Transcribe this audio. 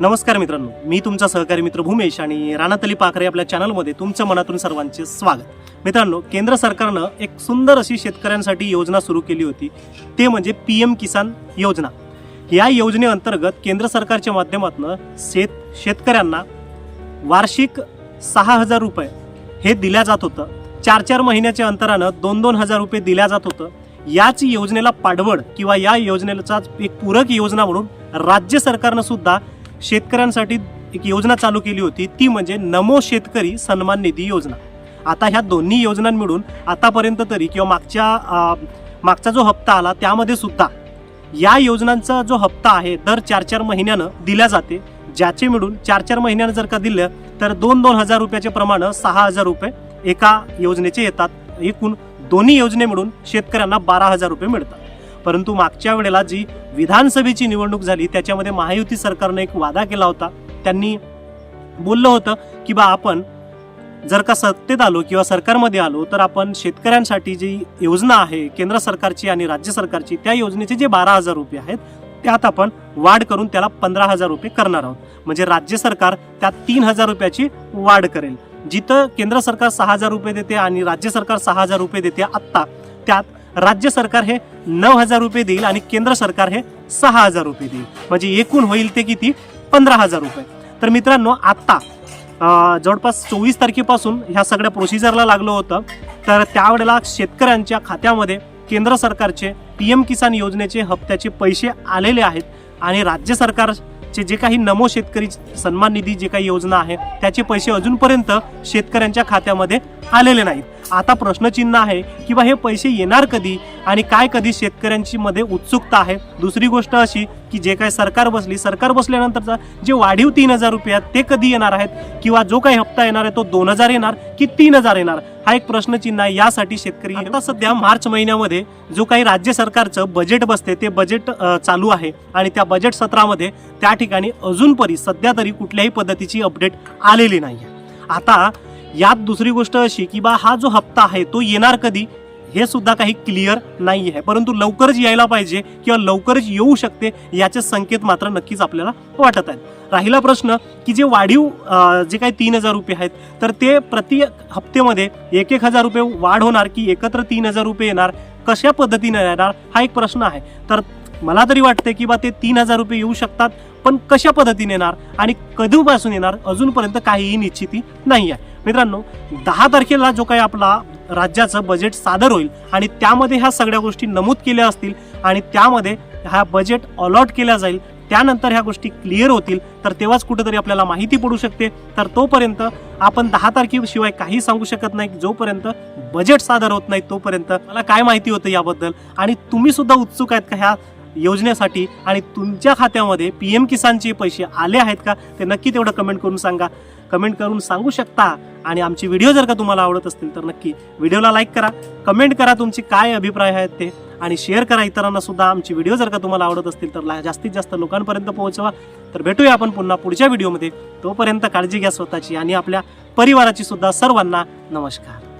नमस्कार मित्रांनो मी तुमचा सहकारी मित्र भूमेश आणि राणातली पाखरे आपल्या चॅनलमध्ये तुमच्या मनातून सर्वांचे स्वागत. मित्रांनो केंद्र सरकारनं एक सुंदर अशी शेतकऱ्यांसाठी योजना सुरू केली होती. ते म्हणजे पी एम किसान योजना. या योजनेअंतर्गत केंद्र सरकारच्या माध्यमातून शेत शेतकऱ्यांना वार्षिक सहा हजार रुपये हे दिल्या जात होतं. चार चार महिन्याच्या अंतरानं दोन दोन हजार रुपये दिल्या जात होतं. याच योजनेला पाठबळ किंवा या योजनेचा एक पूरक योजना म्हणून राज्य सरकारनं सुद्धा शेतकऱ्यांसाठी एक योजना चालू केली होती. ती म्हणजे नमो शेतकरी सन्मान निधी योजना. आता ह्या दोन्ही योजना मिळून आतापर्यंत तरी किंवा मागच्या मागचा जो हप्ता आला त्यामध्ये सुद्धा या योजनांचा जो हप्ता आहे दर चार चार महिन्यानं दिल्या जाते. ज्याचे मिळून चार चार महिन्यानं जर का दिलं तर दोन दोन हजार रुपयाचे प्रमाण सहा हजार रुपये एका योजनेचे येतात. एकूण दोन्ही योजने मिळून शेतकऱ्यांना बारा हजार रुपये मिळतात. परंतु मागच्या वेळेला जी विधानसभेची निवडणूक झाली त्याच्यामध्ये महायुती सरकारनं एक वादा केला होता. त्यांनी बोललं होतं की बा आपण जर का सत्तेत आलो किंवा सरकारमध्ये आलो तर आपण शेतकऱ्यांसाठी जी योजना आहे केंद्र सरकारची आणि राज्य सरकारची त्या योजनेचे जे बारा हजार रुपये आहेत त्यात आपण वाढ करून त्याला पंधरा हजार रुपये करणार आहोत. म्हणजे राज्य सरकार त्यात तीन हजार रुपयाची वाढ करेल. जिथं केंद्र सरकार सहा हजार रुपये देते आणि राज्य सरकार सहा हजार रुपये देते आत्ता त्यात राज्य सरकार हे नऊ हजार रुपये देईल आणि केंद्र सरकार हे सहा हजार रुपये देईल. म्हणजे एकूण होईल ते किती? पंधरा हजार रुपये. तर मित्रांनो आत्ता जवळपास चोवीस तारखेपासून ह्या सगळ्या प्रोसिजरला लागलं होतं. तर त्यावेळेला शेतकऱ्यांच्या खात्यामध्ये केंद्र सरकारचे पी एम किसान योजनेचे हप्त्याचे पैसे आलेले आहेत आणि राज्य सरकारचे जे काही नमो शेतकरी सन्मान निधी जे काही योजना आहे त्याचे पैसे अजूनपर्यंत शेतकऱ्यांच्या खात्यामध्ये आलेले नाहीत. आता प्रश्नचिन्ह आहे की बा हे पैसे येणार कधी आणि काय कधी शेतकऱ्यांची मध्ये उत्सुकता आहे? दुसरी गोष्ट अशी की जे काही सरकार बसली सरकार बसल्यानंतरचा जे वाढीव तीन हजार रुपये आहेत ते कधी येणार आहेत? किंवा जो काही हप्ता येणार आहे तो दोन हजार येणार की तीन हजार येणार? हा एक प्रश्नचिन्ह आहे. यासाठी शेतकरी आता सध्या मार्च महिन्यामध्ये जो काही राज्य सरकारचं बजेट बसते ते बजेट चालू आहे. आणि त्या बजेट सत्रामध्ये त्या ठिकाणी अजूनपरी सध्या तरी कुठल्याही पद्धतीची अपडेट आलेली नाही आहे आता यात दुसरी गोष्ट अशी की बा हा जो हप्ता आहे तो येणार कधी? हे सुद्धा काही क्लिअर नाही आहे परंतु लवकरच यायला पाहिजे किंवा लवकरच येऊ शकते याचे संकेत मात्र नक्कीच आपल्याला वाटत आहेत. राहिला प्रश्न की जे वाढीव जे काही तीन हजार रुपये आहेत तर ते प्रति हप्त्यामध्ये एक एक हजार रुपये वाढ होणार की एकत्र तीन हजार रुपये येणार? कशा पद्धतीने येणार? हा एक प्रश्न आहे. तर मला तरी वाटते की बा ते तीन हजार रुपये येऊ शकतात पण कशा पद्धतीने येणार? आणि कधीपासून येणार? अजूनपर्यंत काहीही निश्चिती नाही आहे मित्रांनो दहा तारखेला जो काही आपला राज्याचं बजेट सादर होईल आणि त्यामध्ये ह्या सगळ्या गोष्टी नमूद केल्या असतील आणि त्यामध्ये हा बजेट अलॉट केला जाईल त्यानंतर ह्या गोष्टी क्लिअर होतील तर तेव्हाच कुठेतरी आपल्याला माहिती पडू शकते. तर तोपर्यंत आपण दहा तारखेशिवाय काही सांगू शकत नाही जोपर्यंत बजेट सादर होत नाही तोपर्यंत. मला काय माहिती होतं याबद्दल? आणि तुम्ही सुद्धा उत्सुक आहेत का ह्या योजनेसाठी आणि तुमच्या खात्यामध्ये पी एम किसानचे पैसे आले आहेत का ते नक्की तेवढं कमेंट करून सांगा. कमेंट करून सांगू शकता आणि आमचे व्हिडिओ जर का तुम्हाला आवडत असतील तर नक्की व्हिडिओला लाईक करा. कमेंट करा तुमचे काय अभिप्राय आहेत ते आणि शेअर करा इतरांना सुद्धा. आमची व्हिडिओ जर का तुम्हाला आवडत असतील तर ला- जास्तीत जास्त लोकांपर्यंत पोहोचवा. तर भेटूया आपण पुन्हा पुढच्या व्हिडिओमध्ये तोपर्यंत काळजी घ्या स्वतःची आणि आपल्या परिवाराची सुद्धा सर्वांना नमस्कार.